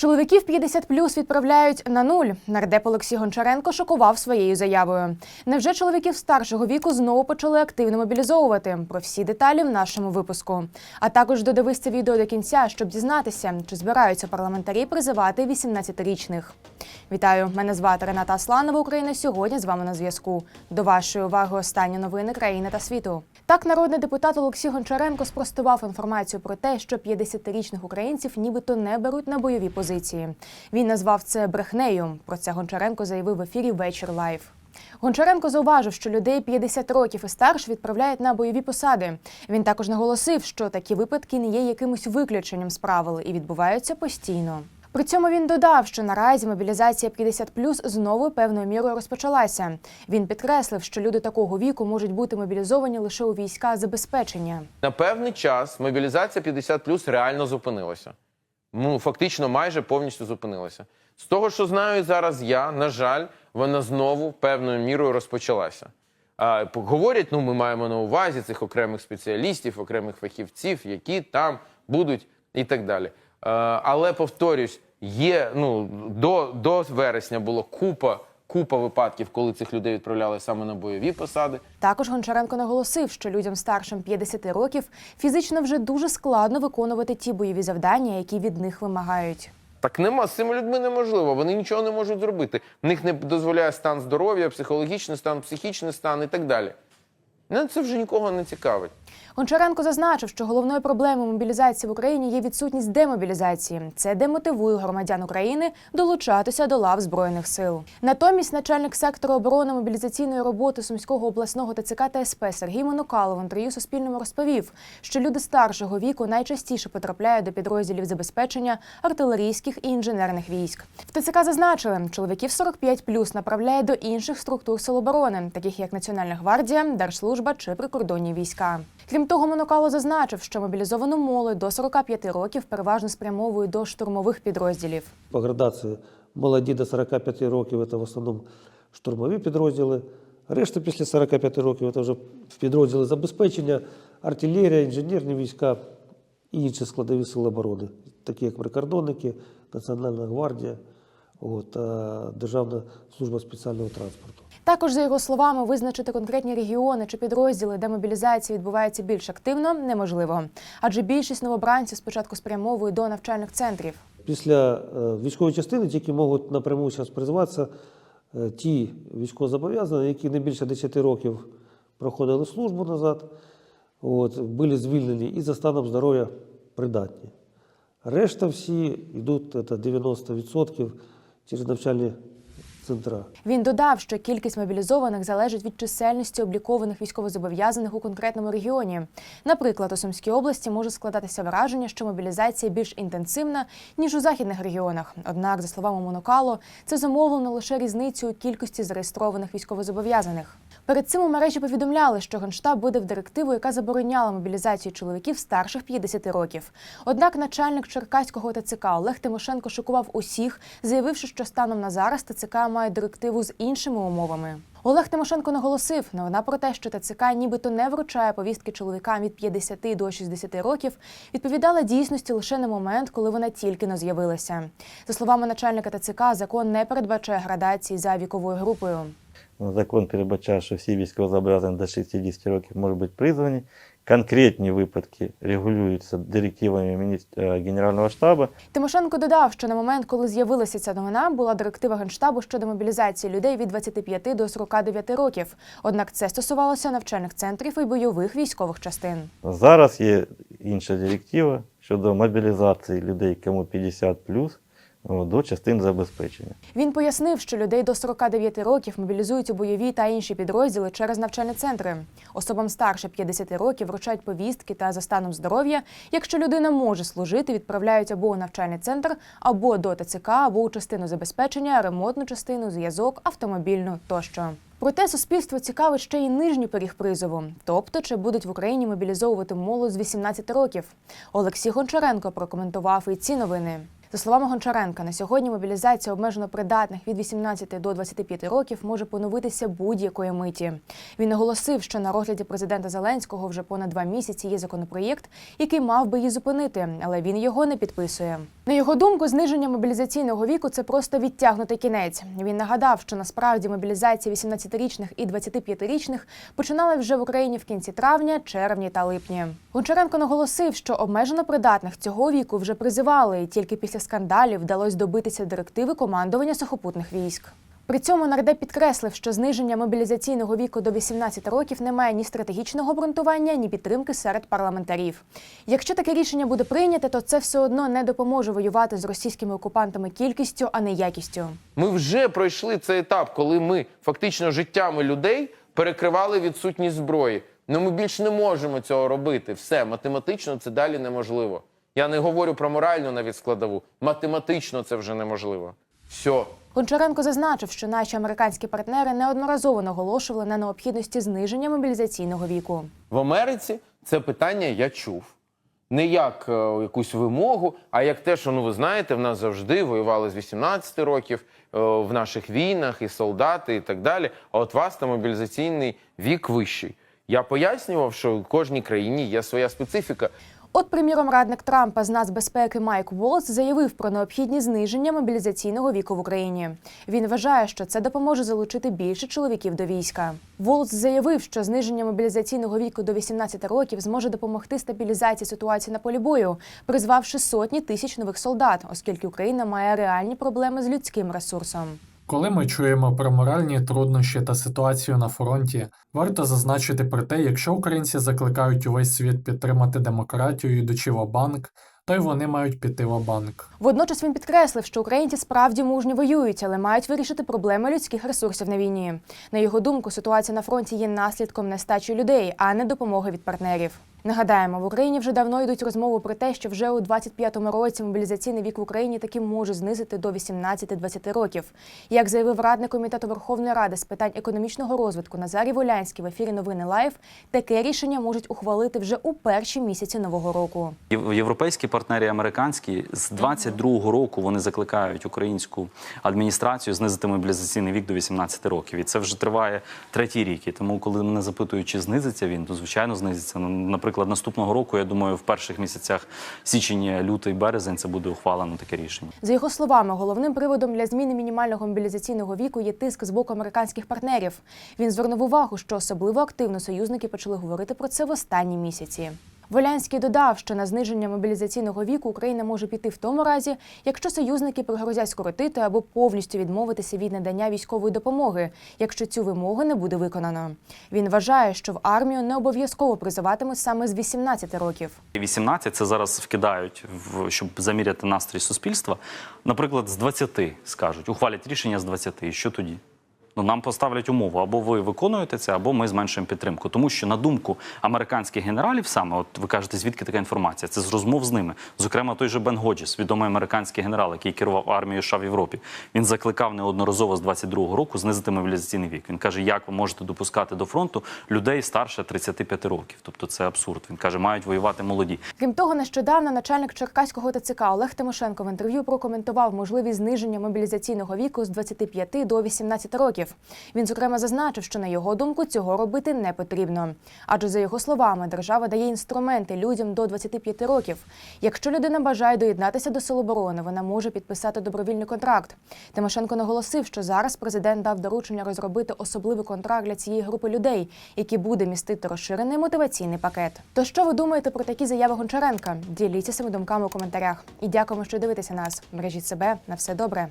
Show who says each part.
Speaker 1: Чоловіків 50 відправляють на нуль. Нардеп Олексій Гончаренко шокував своєю заявою. Невже чоловіків старшого віку знову почали активно мобілізовувати? Про всі деталі в нашому випуску. А також додивись це відео до кінця, щоб дізнатися, чи збираються парламентарі призивати 18-річних. Вітаю! Мене звати Рената Асланова. Україна сьогодні з вами на зв'язку. До вашої уваги останні новини країни та світу. Так, народний депутат Олексій Гончаренко спростував інформацію про те, що 50-річних українців нібито не беруть на бойові позиції. Він назвав це брехнею. Про це Гончаренко заявив в ефірі Вечір Лайв. Гончаренко зауважив, що людей 50 років і старше відправляють на бойові посади. Він також наголосив, що такі випадки не є якимось виключенням з правил і відбуваються постійно. При цьому він додав, що наразі мобілізація 50+, знову певною мірою розпочалася. Він підкреслив, що люди такого віку можуть бути мобілізовані лише у війська забезпечення.
Speaker 2: На певний час мобілізація 50 плюс реально зупинилася. Ну, фактично, майже повністю зупинилася. З того, що знаю зараз я, на жаль, вона знову певною мірою розпочалася. А, говорять, ну ми маємо на увазі цих окремих спеціалістів, окремих фахівців, які там будуть і так далі. А, але повторюсь, є ну до, до вересня було купа, купа випадків, коли цих людей відправляли саме на бойові посади.
Speaker 1: Також Гончаренко наголосив, що людям старшим 50 років фізично вже дуже складно виконувати ті бойові завдання, які від них вимагають.
Speaker 2: Так нема з цими людьми неможливо. Вони нічого не можуть зробити. В них не дозволяє стан здоров'я, психологічний стан, психічний стан і так далі. Ну, це вже нікого не цікавить.
Speaker 1: Гончаренко зазначив, що головною проблемою мобілізації в Україні є відсутність демобілізації. Це демотивує громадян України долучатися до лав збройних сил. Натомість, начальник сектору оборони мобілізаційної роботи Сумського обласного ТЦК та СП Сергій Монокалов в інтерв'ю Суспільному розповів, що люди старшого віку найчастіше потрапляють до підрозділів забезпечення артилерійських і інженерних військ. В ТЦК зазначили, чоловіків 45 направляє до інших структур сил оборони, таких як Національна гвардія, Держслужба чи прикордонні війська. Крім того, Монокало зазначив, що мобілізовану молодь до 45 років переважно спрямовують до штурмових підрозділів.
Speaker 3: По градації молоді до 45 років це в основному штурмові підрозділи. Решта після 45 років це вже підрозділи забезпечення, артилерія, інженерні війська і інші складові сили оборони, такі як прикордонники, Національна гвардія от, та Державна служба спеціального транспорту.
Speaker 1: Також, за його словами, визначити конкретні регіони чи підрозділи, де мобілізація відбувається більш активно, неможливо, адже більшість новобранців спочатку спрямовують до навчальних центрів.
Speaker 3: Після е, військової частини тільки можуть напряму зараз призиватися е, ті військовозобов'язані, які не більше 10 років проходили службу назад, от, були звільнені і за станом здоров'я придатні. Решта всі йдуть це 90% через навчальні центра.
Speaker 1: Він додав, що кількість мобілізованих залежить від чисельності облікованих військовозобов'язаних у конкретному регіоні. Наприклад, у Сумській області може складатися враження, що мобілізація більш інтенсивна ніж у західних регіонах. Однак, за словами Монокало, це зумовлено лише різницею кількості зареєстрованих військовозобов'язаних. Перед цим у мережі повідомляли, що Генштаб видав директиву, яка забороняла мобілізацію чоловіків старших 50 років. Однак начальник Черкаського ТЦК Олег Тимошенко шокував усіх, заявивши, що станом на зараз ТЦК має директиву з іншими умовами. Олег Тимошенко наголосив, новина про те, що ТЦК нібито не вручає повістки чоловікам від 50 до 60 років, відповідала дійсності лише на момент, коли вона тільки но з'явилася. За словами начальника ТЦК, закон не передбачає градації за віковою групою.
Speaker 4: Ну, Закон передбачає, що всі військовозобов'язані до 60 років можуть бути призвані. Конкретні випадки регулюються директивами е, Генерального штабу.
Speaker 1: Тимошенко додав, що на момент, коли з'явилася ця новина, була директива генштабу щодо мобілізації людей від 25 до 49 років. Однак це стосувалося навчальних центрів і бойових військових частин.
Speaker 4: Зараз є інша директива щодо мобілізації людей, кому 50 до частин забезпечення.
Speaker 1: Він пояснив, що людей до 49 років мобілізують у бойові та інші підрозділи через навчальні центри. Особам старше 50 років вручають повістки та за станом здоров'я. Якщо людина може служити, відправляють або у навчальний центр, або до ТЦК, або у частину забезпечення, ремонтну частину, зв'язок, автомобільну тощо. Проте суспільство цікавить ще й нижній поріг призову, тобто чи будуть в Україні мобілізовувати молодь з 18 років. Олексій Гончаренко прокоментував і ці новини. За словами Гончаренка, на сьогодні мобілізація обмежено придатних від 18 до 25 років може поновитися будь-якої миті. Він наголосив, що на розгляді президента Зеленського вже понад два місяці є законопроєкт, який мав би її зупинити, але він його не підписує. На його думку, зниження мобілізаційного віку це просто відтягнутий кінець. Він нагадав, що насправді мобілізація 18-річних і 25-річних починали вже в Україні в кінці травня, червні та липні. Гончаренко наголосив, що обмежено придатних цього віку вже призивали, і тільки після скандалів вдалося добитися директиви командування сухопутних військ. При цьому нардеп підкреслив, що зниження мобілізаційного віку до 18 років не має ні стратегічного обґрунтування, ні підтримки серед парламентарів. Якщо таке рішення буде прийняте, то це все одно не допоможе воювати з російськими окупантами кількістю, а не якістю.
Speaker 2: Ми вже пройшли цей етап, коли ми фактично життями людей перекривали відсутність зброї. Ну ми більш не можемо цього робити. Все математично це далі неможливо. Я не говорю про моральну навіть складову. Математично це вже неможливо. Все.
Speaker 1: Гончаренко зазначив, що наші американські партнери неодноразово наголошували на необхідності зниження мобілізаційного віку.
Speaker 2: В Америці це питання я чув. Не як е, якусь вимогу, а як те, що ну ви знаєте, в нас завжди воювали з 18 років е, в наших війнах, і солдати, і так далі. А от вас там мобілізаційний вік вищий. Я пояснював, що в кожній країні є своя специфіка.
Speaker 1: От, приміром, радник Трампа з нацбезпеки Майк Волс заявив про необхідність зниження мобілізаційного віку в Україні. Він вважає, що це допоможе залучити більше чоловіків до війська. Волс заявив, що зниження мобілізаційного віку до 18 років зможе допомогти стабілізації ситуації на полі бою, призвавши сотні тисяч нових солдат, оскільки Україна має реальні проблеми з людським ресурсом.
Speaker 5: Коли ми чуємо про моральні труднощі та ситуацію на фронті, варто зазначити про те, якщо українці закликають увесь світ підтримати демократію, йдучи в банк, то й вони мають піти в банк.
Speaker 1: Водночас він підкреслив, що українці справді мужньо воюють, але мають вирішити проблеми людських ресурсів на війні. На його думку, ситуація на фронті є наслідком нестачі людей, а не допомоги від партнерів. Нагадаємо, в Україні вже давно йдуть розмови про те, що вже у 25-му році мобілізаційний вік в Україні таки може знизити до 18-20 років. Як заявив радник комітету Верховної Ради з питань економічного розвитку Назарій Волянський в ефірі Новини Лайф, таке рішення можуть ухвалити вже у перші місяці нового року.
Speaker 6: Європейські партнери американські з 22-го року вони закликають українську адміністрацію знизити мобілізаційний вік до 18 років. І це вже триває третій рік. І тому, коли мене запитують, чи знизиться він, то звичайно знизиться. Ну, Наприклад, наступного року, я думаю, в перших місяцях січень, лютий, березень це буде ухвалено таке рішення.
Speaker 1: За його словами, головним приводом для зміни мінімального мобілізаційного віку є тиск з боку американських партнерів. Він звернув увагу, що особливо активно союзники почали говорити про це в останні місяці. Волянський додав, що на зниження мобілізаційного віку Україна може піти в тому разі, якщо союзники пригрозять скоротити або повністю відмовитися від надання військової допомоги, якщо цю вимогу не буде виконано. Він вважає, що в армію не обов'язково призиватимуть саме з 18 років.
Speaker 6: І 18 це зараз вкидають, щоб заміряти настрій суспільства. Наприклад, з 20 скажуть, ухвалять рішення з 20. Що тоді? Ну, нам поставлять умову, або ви виконуєте це, або ми зменшуємо підтримку. Тому що, на думку американських генералів, саме, от ви кажете, звідки така інформація? Це з розмов з ними. Зокрема, той же Бен Годжіс, відомий американський генерал, який керував армією США в Європі. Він закликав неодноразово з 22-го року знизити мобілізаційний вік. Він каже, як ви можете допускати до фронту людей старше 35 років. Тобто це абсурд. Він каже, мають воювати молоді.
Speaker 1: Крім того, нещодавно начальник Черкаського ТЦК Олег Тимошенко в інтерв'ю прокоментував можливість зниження мобілізаційного віку з 25 до 18 років. Він зокрема зазначив, що на його думку цього робити не потрібно. Адже за його словами, держава дає інструменти людям до 25 років. Якщо людина бажає доєднатися до Сил оборони, вона може підписати добровільний контракт. Тимошенко наголосив, що зараз президент дав доручення розробити особливий контракт для цієї групи людей, який буде містити розширений мотиваційний пакет. То що ви думаєте про такі заяви Гончаренка? Діліться своїми думками у коментарях. І дякуємо, що дивитеся нас. Бережіть себе на все добре.